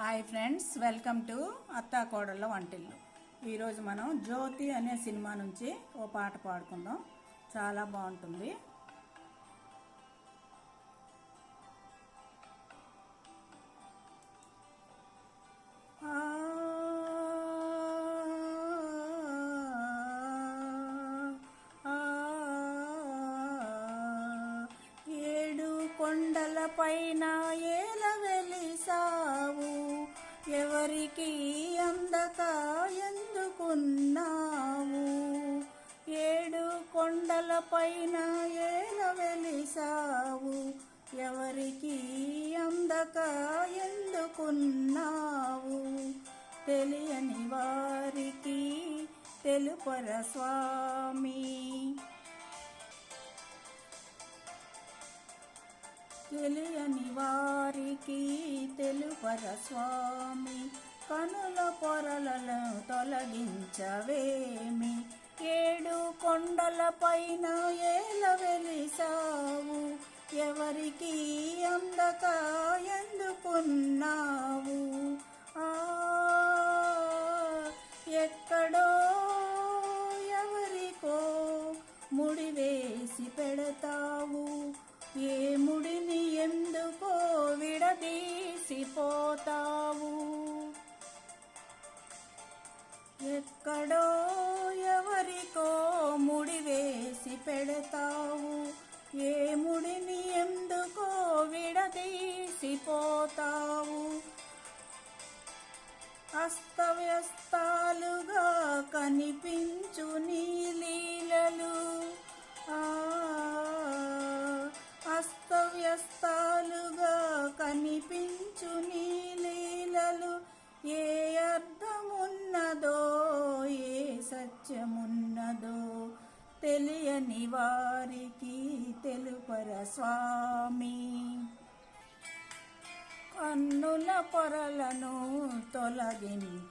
Hi friends welcome to అత్తా కోడళ్ళ వంటిల్లు ఈరోజు మనం జ్యోతి అనే సినిమా నుంచి ఓ పాట పాడుకుందాం చాలా బాగుంటుంది ఏడు కొండల పైన ఎవరికి అందక ఎందుకున్నావు ఏడు కొండలపైన ఏల వెలిసావు? ఎవరికి అందక ఎందుకున్నావు తెలియని వారికి తెలుపర స్వామి. తెలియని వారికి తెలుపర స్వామి కనుల పొరలను తొలగించవేమి? ఏడు కొండలపైన ఏల వెలిసావు ఎవరికి అందక ఎందుకున్నావు ఆ ఎక్కడో ఎవరికో ముడివేసి పెడతావు ఏ ముడిని ఎందుకో విడదీసిపోతావు ఎక్కడో ఎవరికో ముడి వేసి పెడతావు. ఏ ముడిని ఎందుకో విడదీసిపోతావు. అస్తవ్యస్తాలుగా కనిపించు నీ సత్యమున్నదో తెలియని వారికి తెలుపర స్వామి. కన్నుల పొరలను తొలగించవేమి?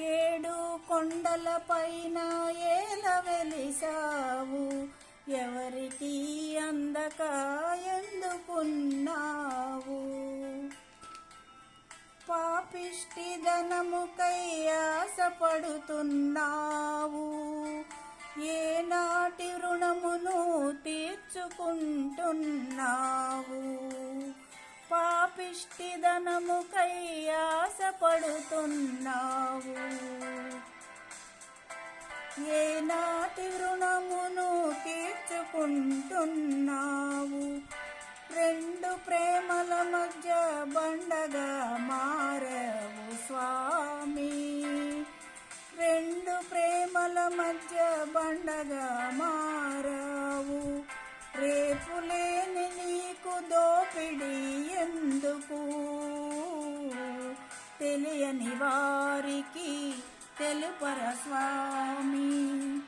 ఏడు కొండల పైన ఏల వెలిసావు ఎవరికి అందక ఎందుకున్నావు పాపిష్టి ధనముకయ్యా ఆశపడుతున్నావు ఏనాటి రుణమును తీర్చుకుంటున్నావు? పాపిష్టి ధనముకై ఆశపడుతున్నావు? ఏనాటి రుణమును తీర్చుకుంటున్నావు? రెండు ప్రేమల మధ్య బండగా మారవు స్వా మధ్య బండగా మారావు. రేపు లేని నీకు దోపిడి ఎందుకు? తెలియని వారికి తెలుపర స్వామి.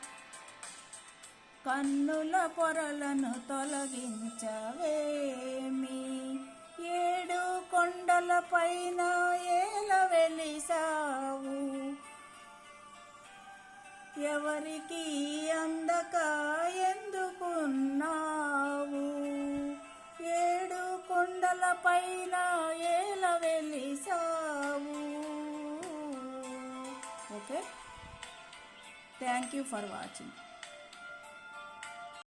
కన్నుల పొరలను తొలగించవేమి? ఏడు కొండల పైన ఎవరికి అందక ఎందుకున్నావు? ఏడు కొండల పైన ఏల వెలిసావు? Okay? Thank you for watching